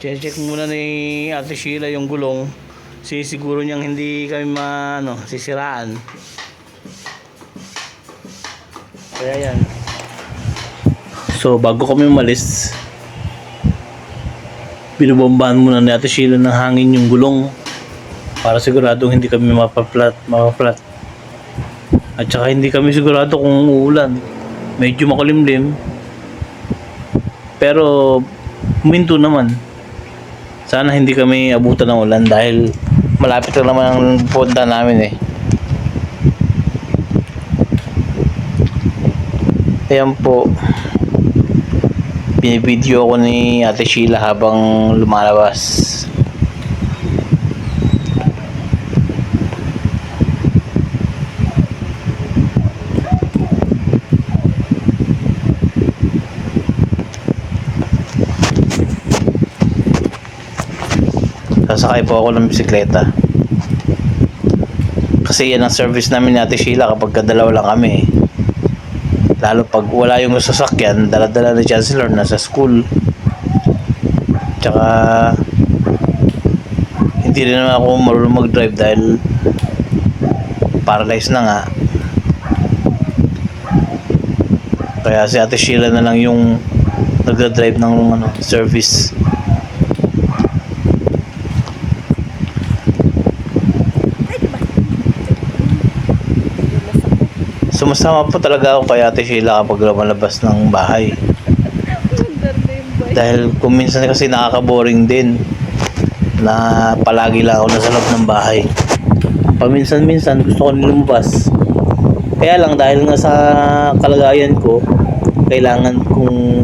Check muna ni Ate Sheila yung gulong. Sisiguro niyang hindi kami ma, ano, sisiraan. Kaya yan. So, bago kami umalis, binubombahan muna ni Ate Sheila ng hangin yung gulong para siguradong hindi kami mapaplat, mapaplat. At saka hindi kami sigurado kung uulan. Medyo makulimlim. Pero, huminto naman. Sana hindi kami abutan ng ulan dahil malapit lang naman ang punta namin eh. Ayan po. Binibideo ako ni Ate Sheila habang lumalabas. Sasakay po ako ng bisikleta. Kasi yan ang service namin ni Ate Sheila kapag kadalaw lang kami. Lalo pag wala yung sasakyan, dala-dala ni Chancellor nasa school. Tsaka hindi rin naman ako marunong mag-drive dahil paralyzed na nga. Kaya si Ate Sheila na lang yung nagda-drive ng ano, service. Sumasama po talaga ako kay Ate Sheila kapag lumalabas ng bahay. Dahil kung kasi nakaka-boring din na palagi lang ako nasa loob ng bahay. Paminsan-minsan gusto ko lumabas. Kaya lang dahil nga sa kalagayan ko, kailangan kong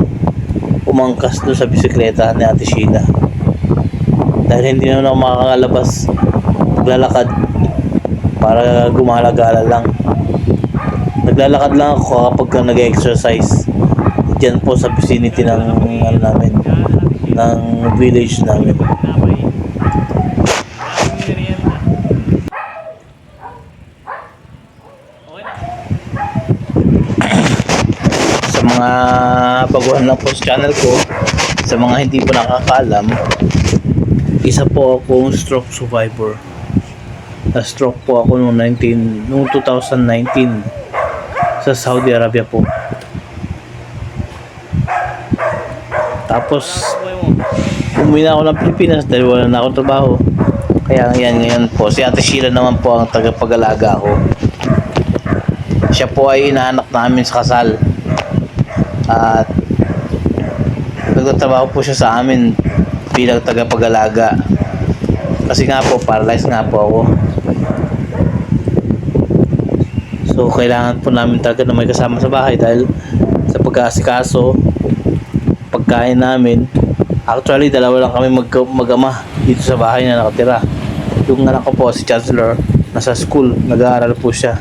umangkas doon sa bisikleta ni Ate Sheila. Dahil hindi naman ako makakalabas maglalakad para gumala-gala lang. Naglalakad lang ako kapag ka nag-exercise. Diyan po sa vicinity ng ano namin, ng village namin. sa mga baguhan lang po sa channel ko, sa mga hindi po nakakaalam, isa po akong stroke survivor. Na stroke po ako noong 19 noong 2019 sa Saudi Arabia po. Tapos umuwi na ako ng Pilipinas dahil wala na akong trabaho. Kaya yan ngayon po, si Ate Sheila naman po ang tagapag-alaga ko. Siya po ay inaanak namin sa kasal. At nagtatrabaho po siya sa amin bilang tagapag-alaga. Kasi nga po, paralyzed nga po ako. So, kailangan po namin talaga na may kasama sa bahay dahil sa pag-aasikaso, pagkain namin, actually, dalawa lang kami mag mag-ama dito sa bahay na nakatira. Yung anak ko po, si Chancellor, nasa school, nag-aaral po siya.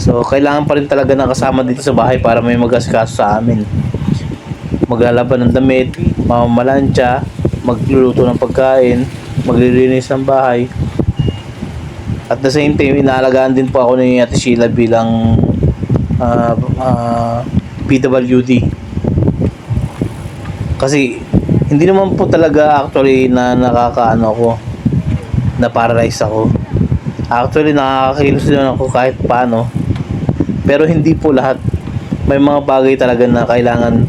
So, kailangan pa rin talaga na kasama dito sa bahay para may mag-asikaso sa amin. Maglalaban ng damit, mamamalansya, magluluto ng pagkain, maglilinis ng bahay, at the same time, inaalagaan din po ako ni Ate Sheila bilang uh, uh, PWD. Kasi hindi naman po talaga actually na nakakaano ako na paralyze ako. Actually nakakakilos din ako kahit paano. Pero hindi po lahat. May mga bagay talaga na kailangan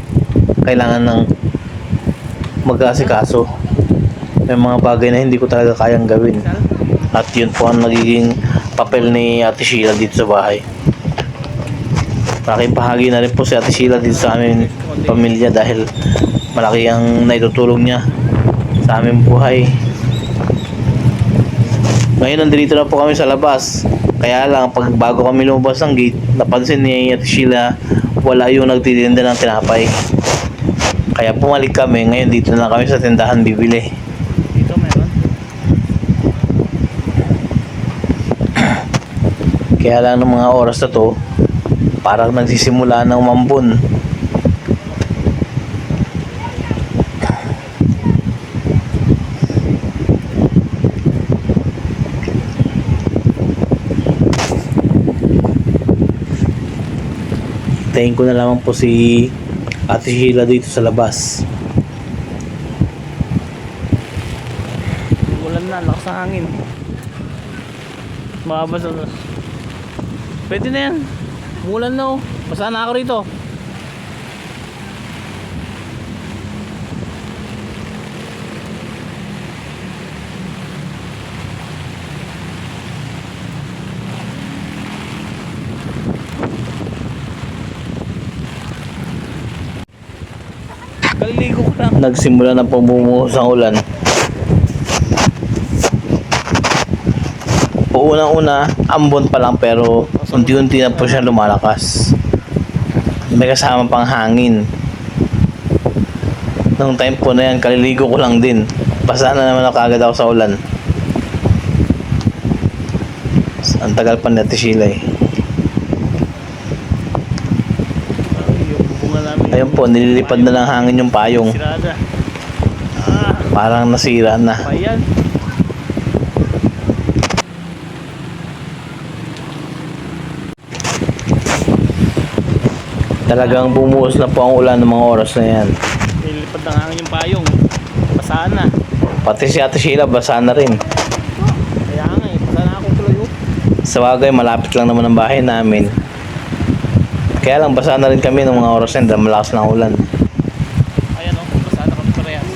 kailangan ng mag-asikaso. May mga bagay na hindi ko talaga kayang gawin. At yun po ang nagiging papel ni Ate Sheila dito sa bahay. Malaking bahagi na rin po si Ate Sheila dito sa aming pamilya dahil malaki ang naitutulong niya sa aming buhay. Ngayon nandito na po kami sa labas. Kaya lang pag bago kami lumabas ng gate, napansin ni Ate Sheila wala yung nagtitinda ng tinapay. Kaya pumalik kami. Ngayon dito na kami sa tindahan bibili. Dito meron? Kaya lang ng mga oras na to, parang nagsisimula ng umambon. Tayin ko na lamang po si Ate Sheila dito sa labas. Umulan na, lakas ng hangin. Makabasa na. Pwede na yan. Umulan na oh. Basa na ako rito. Kaliligo ko lang. Nagsimula na pong bumuhos ang ulan. Unang-una, ambon pa lang pero unti-unti na po siya lumalakas. May kasama pang hangin. Nung time po na yan, kaliligo ko lang din. Basta na naman ako agad ako sa ulan. Ang tagal pa ni Ate Sheila eh. Ayun po, nililipad na ng hangin yung payong. Parang nasira na. Talagang bumuhos na po ang ulan ng mga oras na yan. Nilipad ng hangin yung payong. Basaan na. Pati si Ate Sheila, basa na rin. Kaya nga eh, basa na akong tuloy oh. Sa bagay, malapit lang naman ang bahay namin. Kaya lang, basa na rin kami ng mga oras na yun dahil malakas na ang ulan. Ayan oh, basa na kami parehas.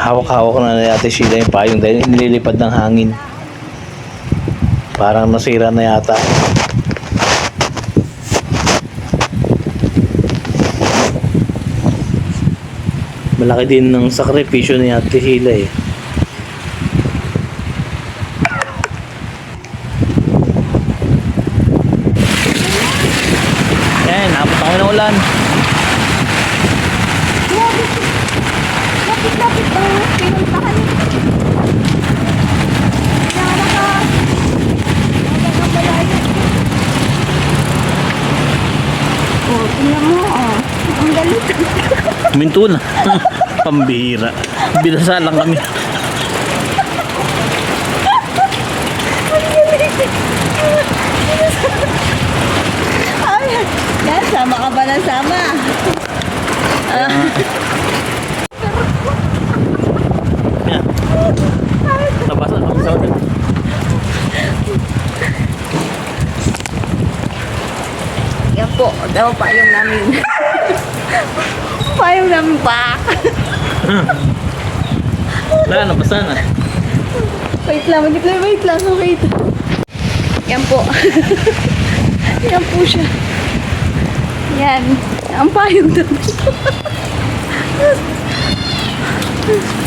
Hawak-hawak na ni Ate Sheila yung payong dahil nililipad ng hangin. Parang nasira na yata. Malaki din ng sakripisyo ni Ate Sheila eh. Yan, napot ako ng ulan. Lapit-lapit ba? Pinuntahan niyo. Kaya naka... Naka malayo. Oh, tingnan mo, oh. Ang galit. Minto na. Pambihira. Binasa lang kami. Ay, yan, sama ka ba ng sama? Yan. Nabasa sa hotel. Yan po, daw payong namin. payong namin pa. Wala, nabasa na. Wait lang, wait lang, wait lang, wait. Yan po. Yan po siya. Yan. Ang payong namin.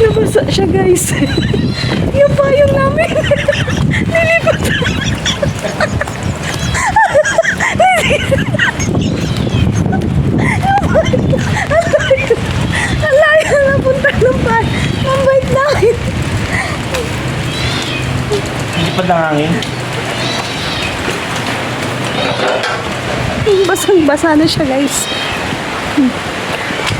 Nabasa siya guys. Yung payong namin. Nilipot. Ang layo na punta ng pay. Ang bait namin. Hindi pa hangin. Basang-basa na siya guys.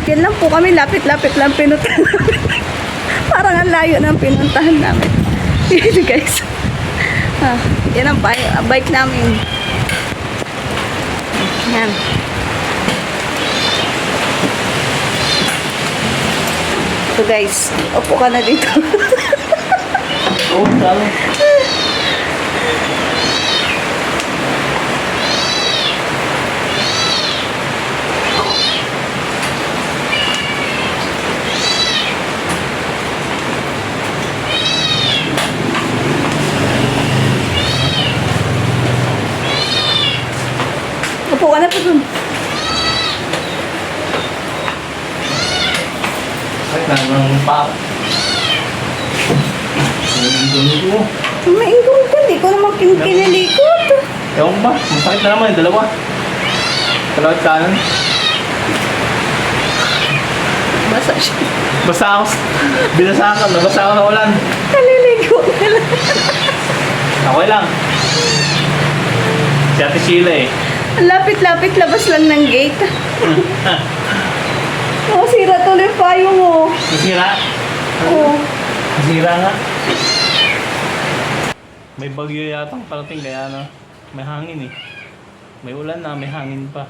Yan lang po kami, lapit-lapit lang pinuntahan namin. Parang ang layo ng pinuntahan namin. Yun guys. Ah, yan ang bike, namin. Yan. So guys, upo ka na dito. Oo, talo. Upo ka na po dun. Ay, nangang pa. Nangang ko. Maingkong ka, di ko naman kin- kinilikot. Ewan ba? Masakit na naman yung dalawa. Dalawa at kanan. Basa siya. Basta ako. Binasa ako. Nabasa ako sa ulan. Naliligo ka lang. Okay lang. Si Ate Sheila eh. Ang Lapit-lapit, labas lang ng gate. Oh, sira tuloy yung payo mo. Nasira. Oh. Nasira nga. May bagyo yata parating kaya na. May hangin eh. May ulan na, may hangin pa.